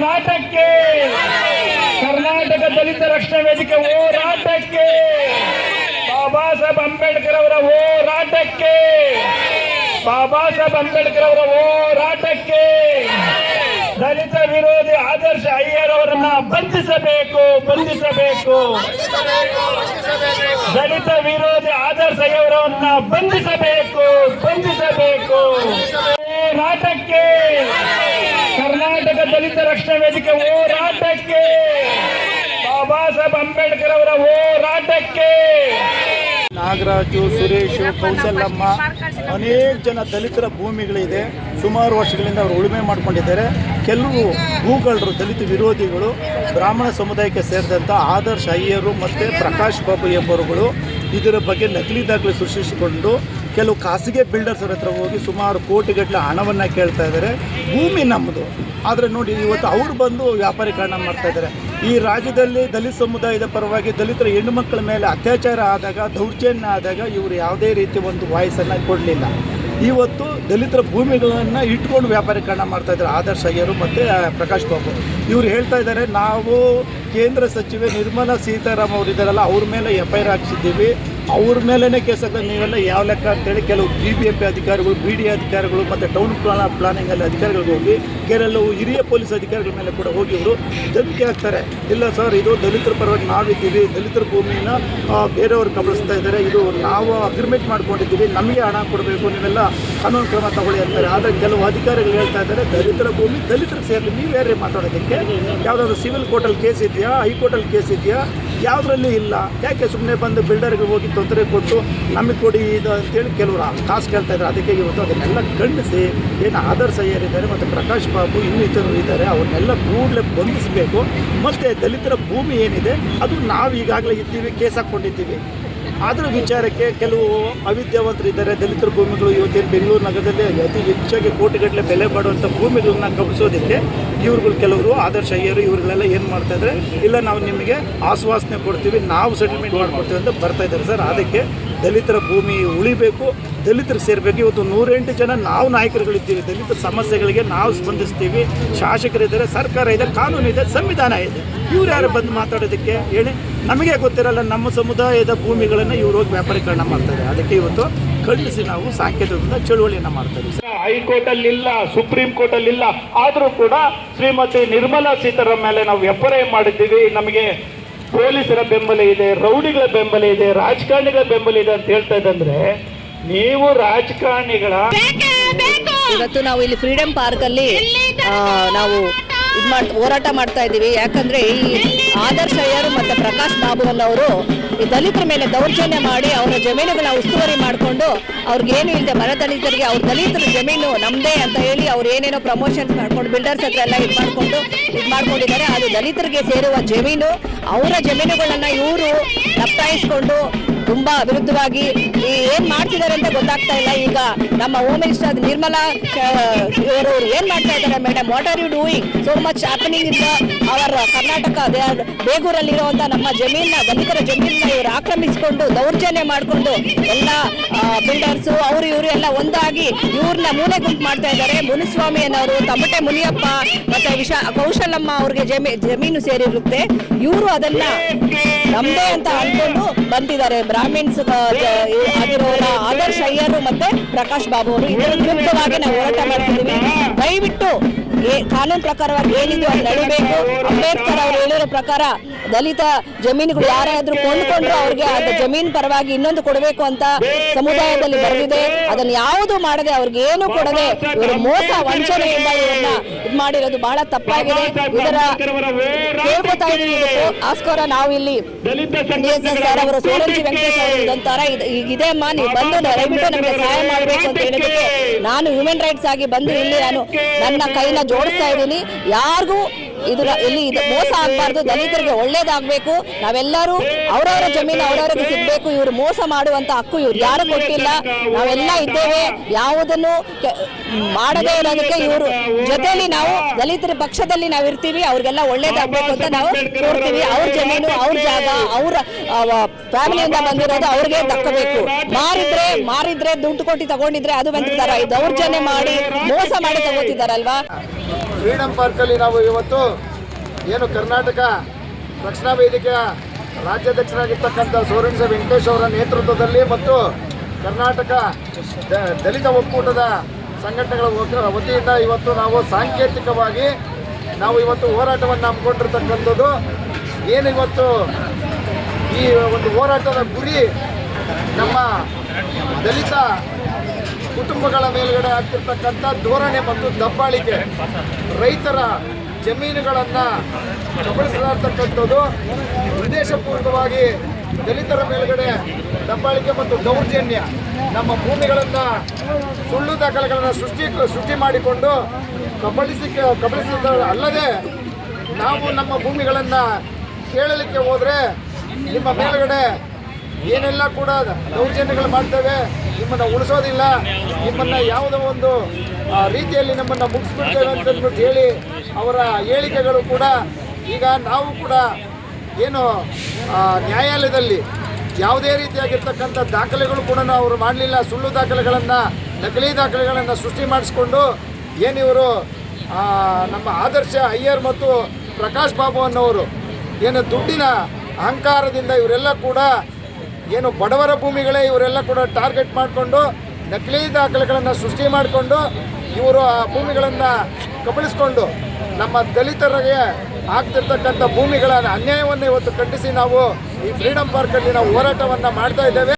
ಹೋರಾಟಕ್ಕೆ ಕರ್ನಾಟಕ ದಲಿತ ರಕ್ಷಣಾ ವೇದಿಕೆ ಹೋರಾಟಕ್ಕೆ ಬಾಬಾ ಸಾಹೇಬ್ ಅಂಬೇಡ್ಕರ್ ಅವರ ಹೋರಾಟಕ್ಕೆ ಬಾಬಾ ಸಾಹೇಬ್ ಅಂಬೇಡ್ಕರ್ ಅವರ ಹೋರಾಟಕ್ಕೆ ದಲಿತ ವಿರೋಧಿ ಆದರ್ಶ ಅಯ್ಯರ್ ಅವರನ್ನ ಬಂಧಿಸಬೇಕು ಬಂಧಿಸಬೇಕು. ದಲಿತ ವಿರೋಧಿ ಆದರ್ಶ ಅಯ್ಯವರನ್ನ ಬಂಧಿಸಬೇಕು ಬಂಧಿಸಬೇಕು. ಹೋರಾಟಕ್ಕೆ ದಲಿತ ರಕ್ಷಣಾ ವೇದಿಕೆ ಹೋರಾಟಕ್ಕೆ, ಬಾಬಾ ಸಾಹೇಬ್ ಅಂಬೇಡ್ಕರ್ ಅವರ ಹೋರಾಟಕ್ಕೆ. ನಾಗರಾಜು, ಸುರೇಶ್ ಕೌಸಲಮ್ಮ ಅನೇಕ ಜನ ದಲಿತರ ಭೂಮಿಗಳಿದೆ. ಸುಮಾರು ವರ್ಷಗಳಿಂದ ಅವರು ಉಳುಮೆ ಮಾಡಿಕೊಂಡಿದ್ದಾರೆ. ಕೆಲವು ಭೂಗಳರು ದಲಿತ ವಿರೋಧಿಗಳು, ಬ್ರಾಹ್ಮಣ ಸಮುದಾಯಕ್ಕೆ ಸೇರಿದಂಥ ಆದರ್ಶ ಅಯ್ಯರು ಮತ್ತು ಪ್ರಕಾಶ್ ಬಾಬು ಎಂಬರುಗಳು ಇದರ ಬಗ್ಗೆ ನಕಲಿ ದಾಖಲೆ ಸೃಷ್ಟಿಸಿಕೊಂಡು ಕೆಲವು ಖಾಸಗಿ ಬಿಲ್ಡರ್ಸ್ ಹತ್ರ ಹೋಗಿ ಸುಮಾರು ಕೋಟಿಗಟ್ಟಲೆ ಹಣವನ್ನು ಕೇಳ್ತಾ ಇದ್ದಾರೆ ಭೂಮಿ ನಮ್ಮದು ಆದರೆ ನೋಡಿ, ಇವತ್ತು ಅವ್ರು ಬಂದು ವ್ಯಾಪಾರೀಕರಣ ಮಾಡ್ತಾ ಇದ್ದಾರೆ ಈ ರಾಜ್ಯದಲ್ಲಿ ದಲಿತ ಸಮುದಾಯದ ಪರವಾಗಿ ದಲಿತರ ಹೆಣ್ಣು ಮಕ್ಕಳ ಮೇಲೆ ಅತ್ಯಾಚಾರ ಆದಾಗ, ದೌರ್ಜನ್ಯ ಆದಾಗ ಇವರು ಯಾವುದೇ ರೀತಿ ಒಂದು ವಾಯ್ಸನ್ನು ಕೊಡಲಿಲ್ಲ. ಇವತ್ತು ದಲಿತರ ಭೂಮಿಗಳನ್ನು ಇಟ್ಕೊಂಡು ವ್ಯಾಪಾರೀಕರಣ ಮಾಡ್ತಾ ಇದ್ದಾರೆ ಆದರ್ಶ ಅಯ್ಯರು ಮತ್ತು ಪ್ರಕಾಶ್ ಬಾಬು. ಇವರು ಹೇಳ್ತಾ ಇದ್ದಾರೆ ನಾವು ಕೇಂದ್ರ ಸಚಿವೆ ನಿರ್ಮಲಾ ಸೀತಾರಾಮ್ ಅವರಿದ್ದಾರಲ್ಲ ಅವ್ರ ಮೇಲೆ ಎಫ್ ಐ ಆರ್ ಹಾಕ್ಸಿದ್ದೀವಿ. ಅವ್ರ ಮೇಲೇ ಕೇಸ್ ಆಗ್ತದೆ. ನೀವೆಲ್ಲ ಯಾವ ಲೆಕ್ಕ ಅಂತೇಳಿ ಕೆಲವು ಬಿ ಬಿ ಎಂ ಪಿ ಅಧಿಕಾರಿಗಳು ಬಿ ಡಿ ಅಧಿಕಾರಿಗಳು ಮತ್ತು ಟೌನ್ ಪ್ಲಾನ್ ಪ್ಲಾನಿಂಗಲ್ಲಿ ಅಧಿಕಾರಿಗಳಿಗೆ ಹೋಗಿ, ಕೆಲವು ಹಿರಿಯ ಪೊಲೀಸ್ ಅಧಿಕಾರಿಗಳ ಮೇಲೆ ಕೂಡ ಹೋಗಿ ಅವರು ಧಮಕಿ ಹಾಕ್ತಾರೆ. ಇಲ್ಲ ಸರ್, ಇದು ದಲಿತರ ಪರವಾಗಿ ನಾವಿದ್ದೀವಿ. ದಲಿತರ ಭೂಮಿನ ಬೇರೆಯವರು ಕಬಳಿಸ್ತಾ ಇದ್ದಾರೆ. ಇದು ನಾವು ಅಗ್ರಿಮೆಂಟ್ ಮಾಡ್ಕೊಂಡಿದ್ದೀವಿ. ನಮಗೆ ಹಣ ಕೊಡಬೇಕು. ನೀವೆಲ್ಲ ಕಾನೂನು ಕ್ರಮ ತಗೊಳ್ಳಿ ಅಂತಾರೆ. ಆದರೆ ಕೆಲವು ಅಧಿಕಾರಿಗಳು ಹೇಳ್ತಾ ಇದ್ದಾರೆ, ದಲಿತರ ಭೂಮಿ, ದಲಿತರ ಸೇರಲಿ. ನೀವು ಯಾರೇ ಮಾತಾಡೋದಕ್ಕೆ? ಯಾವುದಾದ್ರು ಸಿವಿಲ್ ಕೋರ್ಟಲ್ಲಿ ಕೇಸ್ ಇದೆಯಾ? ಹೈಕೋರ್ಟಲ್ಲಿ ಕೇಸ್ ಇದೆಯಾ? ಯಾವುದ್ರಲ್ಲಿ ಇಲ್ಲ. ಯಾಕೆ ಸುಮ್ಮನೆ ಬಂದು ಬಿಲ್ಡರ್ಗೆ ಹೋಗಿ ತೊಂದರೆ ಕೊಟ್ಟು ನಮಗೆ ಕೊಡಿ ಇದು ಅಂತೇಳಿ ಕೆಲವರು ಕಾಸು ಕೇಳ್ತಾ ಇದ್ದಾರೆ ಅದಕ್ಕೆ ಇವತ್ತು ಅದನ್ನೆಲ್ಲ ಖಂಡಿಸಿ ಏನು ಆದರ್ಶ ಏರಿದ್ದಾರೆ ಮತ್ತು ಪ್ರಕಾಶ್ ಬಾಬು ಇನ್ನೂ ಇತರರು ಇದ್ದಾರೆ. ಅವ್ರನ್ನೆಲ್ಲ ಕೂಡಲೇ ಬಂಧಿಸಬೇಕು. ಮತ್ತು ದಲಿತರ ಭೂಮಿ ಏನಿದೆ, ಅದು ನಾವು ಈಗಾಗಲೇ ಇದ್ದೀವಿ, ಕೇಸ್ ಹಾಕ್ಕೊಂಡಿದ್ದೀವಿ. ಅದರ ವಿಚಾರಕ್ಕೆ ಕೆಲವು ಅವಿದ್ಯಾವಂತರಿದ್ದಾರೆ. ದಲಿತರ ಭೂಮಿಗಳು ಇವತ್ತೇನು ಬೆಂಗಳೂರು ನಗರದಲ್ಲಿ ಅತಿ ಹೆಚ್ಚಾಗಿ ಕೋಟಿಗಟ್ಟಲೆ ಬೆಲೆ ಬಾಡುವಂಥ ಭೂಮಿಗಳನ್ನ ಕಬ್ಬಿಸೋದಕ್ಕೆ ಇವ್ರುಗಳು ಕೆಲವರು, ಆದರ್ಶ ಅಯ್ಯರು ಇವ್ರುಗಳೆಲ್ಲ ಏನು ಮಾಡ್ತಾ ಇದ್ದಾರೆ, ಇಲ್ಲ ನಾವು ನಿಮಗೆ ಆಶ್ವಾಸನೆ ಕೊಡ್ತೀವಿ, ನಾವು ಸೆಟಲ್ಮೆಂಟ್ ಮಾಡ್ಕೊಡ್ತೀವಿ ಅಂತ ಬರ್ತಾ ಇದ್ದಾರೆ ಸರ್. ಅದಕ್ಕೆ ದಲಿತರ ಭೂಮಿ ಉಳಿಬೇಕು, ದಲಿತರು ಸೇರಬೇಕು. ಇವತ್ತು ನೂರೆಂಟು ಜನ ನಾವು ನಾಯಕರುಗಳಿದ್ದೀವಿ. ದಲಿತ ಸಮಸ್ಯೆಗಳಿಗೆ ನಾವು ಸ್ಪಂದಿಸ್ತೀವಿ. ಶಾಸಕರಿದ್ದಾರೆ ಸರ್ಕಾರ ಇದೆ, ಕಾನೂನು ಇದೆ, ಸಂವಿಧಾನ ಇದೆ. ಇವ್ರು ಯಾರು ಬಂದು ಮಾತಾಡೋದಕ್ಕೆ ಹೇಳಿ? ನಮಗೆ ಗೊತ್ತಿರಲ್ಲ, ನಮ್ಮ ಸಮುದಾಯದ ಭೂಮಿಗಳನ್ನು ಇವ್ರು ಹೋಗಿ ವ್ಯಾಪಾರೀಕರಣ ಮಾಡ್ತಾರೆ ಅದಕ್ಕೆ ಇವತ್ತು ಖಂಡಿಸಿ ನಾವು ಸಾಂಕೇತಿಕದಿಂದ ಚಳುವಳಿಯನ್ನು ಮಾಡ್ತೀವಿ ಇದ್ದೀವಿ. ಸರ್. ಹೈಕೋರ್ಟ್ ಅಲ್ಲಿ ಇಲ್ಲ ಸುಪ್ರೀಂ ಕೋರ್ಟ್ ಅಲ್ಲಿ ಇಲ್ಲ ಆದ್ರೂ ಕೂಡ ಶ್ರೀಮತಿ ನಿರ್ಮಲಾ ಸೀತಾರಾಮ್ ಮೇಲೆ ನಾವು ಎಫ್ಐಆರ್ ಮಾಡಿದ್ದೀವಿ. ನಮಗೆ ಪೊಲೀಸರ ಬೆಂಬಲ ಇದೆ ರೌಡಿಗಳ ಬೆಂಬಲ ಇದೆ ರಾಜಕಾರಣಿಗಳ ಬೆಂಬಲ ಇದೆ ಅಂತ ಹೇಳ್ತಾ ಇದ್ದಂದ್ರೆ ನೀವು ರಾಜಕಾರಣಿಗಳ ಇವತ್ತು ನಾವು ಇಲ್ಲಿ ಫ್ರೀಡಂ ಪಾರ್ಕ್ ಅಲ್ಲಿ ನಾವು ಇದು ಮಾಡ್ ಹೋರಾಟ ಮಾಡ್ತಾ ಇದ್ದೀವಿ. ಯಾಕಂದ್ರೆ ಈ ಆದರ್ಶ ಅಯ್ಯರು ಮತ್ತು ಪ್ರಕಾಶ್ ಬಾಬುವಲ್ ಅವರು ಈ ದಲಿತರ ಮೇಲೆ ದೌರ್ಜನ್ಯ ಮಾಡಿ ಅವರ ಜಮೀನುಗಳನ್ನ ಉಸ್ತುವಾರಿ ಮಾಡಿಕೊಂಡು ಅವ್ರಿಗೇನು ಇಲ್ಲದೆ ಮರ ದಲಿತರಿಗೆ ಅವ್ರ ದಲಿತರ ಜಮೀನು ನಮ್ಮದೇ ಅಂತ ಹೇಳಿ ಅವ್ರು ಏನೇನೋ ಪ್ರಮೋಷನ್ಸ್ ಮಾಡ್ಕೊಂಡು ಬಿಲ್ಡರ್ಸ್ ಹತ್ರ ಎಲ್ಲ ಇದು ಮಾಡಿಕೊಂಡು, ಇದು ಮಾಡ್ಕೊಂಡಿದ್ದಾರೆ. ಅದು ದಲಿತರಿಗೆ ಸೇರುವ ಜಮೀನು. ಅವರ ಜಮೀನುಗಳನ್ನು ಇವರು ಲಪ್ತಾಯಿಸ್ಕೊಂಡು ತುಂಬಾ ವಿರುದ್ಧವಾಗಿ ಈ ಏನ್ ಮಾಡ್ತಿದ್ದಾರೆ ಅಂತ ಗೊತ್ತಾಗ್ತಾ ಇಲ್ಲ. ಈಗ ನಮ್ಮ ಹೋಮ್ ಮಿನಿಸ್ಟರ್ ನಿರ್ಮಲಾ ಇವರು ಏನ್ ಮಾಡ್ತಾ ಇದ್ದಾರೆ madam what are you doing so much happening in our Karnataka ಬೇಗೂರಲ್ಲಿರುವಂತ ನಮ್ಮ ಜಮೀನ ದಲಿತರ ಜಮೀನ ಇವರು ಆಕ್ರಮಿಸಿಕೊಂಡು, ದೌರ್ಜನ್ಯ ಮಾಡಿಕೊಂಡು ಎಲ್ಲ ಬಿಲ್ಡರ್ಸ್, ಅವರು ಇವರು ಎಲ್ಲ ಒಂದಾಗಿ ಇವ್ರನ್ನ ಮೂಲೆ ಗುಂಪು ಮಾಡ್ತಾ ಇದ್ದಾರೆ. ಮುನಿಸ್ವಾಮಿ ಅನ್ನೋರು ತಮಟೆ ಮುನಿಯಪ್ಪ ಮತ್ತೆ ವಿಶ, ಕೌಶಲಮ್ಮ ಅವ್ರಿಗೆ ಜಮೀ, ಜಮೀನು ಸೇರಿರುತ್ತೆ. ಇವರು ಅದನ್ನ ನಮ್ದೇ ಅಂತ ಅನ್ಕೊಂಡು ಬಂದಿದ್ದಾರೆ. ಬ್ರಾಹ್ಮಿನ್ಸ್ ಆಗಿರೋರ ಆದರ್ಶ ಅಯ್ಯರು ಮತ್ತೆ ಪ್ರಕಾಶ್ ಬಾಬು ಅವರು. ಇದರ ವಿರುದ್ಧವಾಗಿ ನಾವು ಹೋರಾಟ ಮಾಡ್ತಿದ್ದೀವಿ. ದಯವಿಟ್ಟು ಕಾನೂನು ಪ್ರಕಾರವಾಗಿ ಏನಿದೆ ಅದು ನಡಿಬೇಕು. ಅಂಬೇಡ್ಕರ್ ಅವರು ಹೇಳಿರೋ ಪ್ರಕಾರ ದಲಿತ ಜಮೀನುಗಳು ಯಾರಾದ್ರೂ ಕೊಂಡ್ಕೊಂಡ್ರು ಅವ್ರಿಗೆ ಅದು ಜಮೀನು ಪರವಾಗಿ ಇನ್ನೊಂದು ಕೊಡಬೇಕು ಅಂತ ಸಮುದಾಯದಲ್ಲಿ ಬರೆದಿದೆ. ಅದನ್ನು ಯಾವುದು ಮಾಡದೆ ಅವ್ರಿಗೆ ಏನು ಕೊಡದೆ ಇವರು ಮೋಸ ವಂಚನೆಯಿಂದ ಇವ್ರನ್ನ ಮಾಡಿರೋದು ಬಹಳ ತಪ್ಪಾಗಿದೆ. ಇದರ ಕೇಳ್ಕೊತಾ ಇದೀವಿ ಇದಕ್ಕೋಸ್ಕರ ನಾವು ಸರ್ ಅವರು ಸೋರಂಜಿ ವೆಂಕಟೇಶ್ ಅವರು ಇದೆ ಅಮ್ಮ. ನೀವು ಬಂದು ದಯವಿಟ್ಟು ನಮಗೆ ಸಹಾಯ ಮಾಡಬೇಕು ಅಂತ ಹೇಳಿದಕ್ಕೆ ನಾನು ಹ್ಯೂಮನ್ ರೈಟ್ಸ್ ಆಗಿ ಬಂದು ಇಲ್ಲಿ ನಾನು ನನ್ನ ಕೈನ ಜೋಡಿಸ್ತಾ ಇದ್ದೀನಿ. ಯಾರಿಗೂ ಇದು ಇಲ್ಲಿ ಇದು ಮೋಸ ಆಗಬಾರ್ದು, ದಲಿತರಿಗೆ ಒಳ್ಳೇದಾಗಬೇಕು. ನಾವೆಲ್ಲರೂ ಅವರವರ ಜಮೀನು ಅವರವರಿಗೆ ಸಿಗಬೇಕು. ಇವರು ಮೋಸ ಮಾಡುವಂತ ಹಕ್ಕು ಇವ್ರು ಯಾರು ಕೊಟ್ಟಿಲ್ಲ. ನಾವೆಲ್ಲ ಇದ್ದೇವೆ. ಯಾವುದನ್ನು ಮಾಡದೇ ಇರೋದಕ್ಕೆ ಇವರು ಜೊತೆಯಲ್ಲಿ ನಾವು ದಲಿತರ ಪಕ್ಷದಲ್ಲಿ ನಾವು ಇರ್ತೀವಿ ಅವ್ರಿಗೆಲ್ಲ ಒಳ್ಳೇದಾಗಬೇಕು ಅಂತ ನಾವು ಕೋರ್ತೀವಿ ಅವ್ರ ಜಮೀನು, ಅವ್ರ ಜಾಗ, ಅವ್ರ ಫ್ಯಾಮಿಲಿಯಿಂದ ಬಂದಿರೋದು ಅವ್ರಿಗೆ ದಕ್ಕಬೇಕು ಮಾರಿದ್ರೆ ಮಾರಿದ್ರೆ ದುಡ್ಡು ಕೊಟ್ಟು ತಗೊಂಡಿದ್ರೆ ಅದು ಬಂದಿರ್ತಾರ. ದೌರ್ಜನ್ಯ ಮಾಡಿ, ಮೋಸ ಮಾಡಿ ತಗೋತಿದಾರಲ್ವಾ ಫ್ರೀಡಮ್ ಪಾರ್ಕಲ್ಲಿ ನಾವು ಇವತ್ತು ಏನು ಕರ್ನಾಟಕ ರಕ್ಷಣಾ ವೇದಿಕೆಯ ರಾಜ್ಯಾಧ್ಯಕ್ಷರಾಗಿರ್ತಕ್ಕಂಥ ಸೋರೆನ್ಸ ವೆಂಕಟೇಶ್ ಅವರ ನೇತೃತ್ವದಲ್ಲಿ ಮತ್ತು ಕರ್ನಾಟಕ ದಲಿತ ಒಕ್ಕೂಟದ ಸಂಘಟನೆಗಳ ವತಿಯಿಂದ ಇವತ್ತು ನಾವು ಸಾಂಕೇತಿಕವಾಗಿ ನಾವು ಇವತ್ತು ಹೋರಾಟವನ್ನು ಹಮ್ಮಿಕೊಂಡಿರ್ತಕ್ಕಂಥದ್ದು. ಏನು ಇವತ್ತು ಈ ಒಂದು ಹೋರಾಟದ ಗುರಿ ನಮ್ಮ ದಲಿತ ಕುಟುಂಬಗಳ ಮೇಲುಗಡೆ ಆಗ್ತಿರ್ತಕ್ಕಂಥ ಧೋರಣೆ ಮತ್ತು ದಬ್ಬಾಳಿಕೆ ರೈತರ ಜಮೀನುಗಳನ್ನು ಕಬಳಿಸಲಾಗ್ತಕ್ಕಂಥದ್ದು ಉದ್ದೇಶಪೂರ್ವಕವಾಗಿ ದಲಿತರ ಮೇಲುಗಡೆ ದಬ್ಬಾಳಿಕೆ ಮತ್ತು ದೌರ್ಜನ್ಯ ನಮ್ಮ ಭೂಮಿಗಳನ್ನು ಸುಳ್ಳು ದಾಖಲೆಗಳನ್ನು ಸೃಷ್ಟಿ ಸೃಷ್ಟಿ ಮಾಡಿಕೊಂಡು ಕಬಳಿಸಿ ಕಬಳಿಸಿದ ಅಲ್ಲದೆ ನಾವು ನಮ್ಮ ಭೂಮಿಗಳನ್ನು ಕೇಳಲಿಕ್ಕೆ ಹೋದರೆ ನಿಮ್ಮ ಮೇಲ್ಗಡೆ ಏನೆಲ್ಲ ಕೂಡ ದೌರ್ಜನ್ಯಗಳು ಮಾಡ್ತೇವೆ, ನಿಮ್ಮನ್ನು ಉಳಿಸೋದಿಲ್ಲ. ನಿಮ್ಮನ್ನು ಯಾವುದೋ ಒಂದು ರೀತಿಯಲ್ಲಿ ನಮ್ಮನ್ನು ಮುಗಿಸ್ಬಿಡ್ತೇವೆ ಅಂತಂದ್ಬಿಟ್ಟು ಹೇಳಿ ಅವರ ಹೇಳಿಕೆಗಳು ಕೂಡ ಈಗ ನಾವು ಕೂಡ ಏನು ನ್ಯಾಯಾಲಯದಲ್ಲಿ ಯಾವುದೇ ರೀತಿಯಾಗಿರ್ತಕ್ಕಂಥ ದಾಖಲೆಗಳು ಕೂಡ ಅವರು ಮಾಡಲಿಲ್ಲ. ಸುಳ್ಳು ದಾಖಲೆಗಳನ್ನು, ನಕಲಿ ದಾಖಲೆಗಳನ್ನು ಸೃಷ್ಟಿ ಮಾಡಿಸ್ಕೊಂಡು ಏನಿವರು ನಮ್ಮ ಆದರ್ಶ ಅಯ್ಯರ್ ಮತ್ತು ಪ್ರಕಾಶ್ ಬಾಬು ಅನ್ನೋರು, ಏನು ದುಡ್ಡಿನ ಅಹಂಕಾರದಿಂದ ಇವರೆಲ್ಲ ಕೂಡ ಏನು ಬಡವರ ಭೂಮಿಗಳೇ ಇವರೆಲ್ಲ ಕೂಡ ಟಾರ್ಗೆಟ್ ಮಾಡಿಕೊಂಡು, ನಕಲಿ ದಾಖಲೆಗಳನ್ನು ಸೃಷ್ಟಿ ಮಾಡಿಕೊಂಡು, ಇವರು ಆ ಭೂಮಿಗಳನ್ನು ಕಬಳಿಸ್ಕೊಂಡು ನಮ್ಮ ದಲಿತರಿಗೆ ಆಗ್ತಿರ್ತಕ್ಕಂಥ ಭೂಮಿಗಳ ಅನ್ಯಾಯವನ್ನು ಇವತ್ತು ಖಂಡಿಸಿ ನಾವು ಈ ಫ್ರೀಡಂ ಪಾರ್ಕಲ್ಲಿ ನಾವು ಹೋರಾಟವನ್ನು ಮಾಡ್ತಾ ಇದ್ದೇವೆ.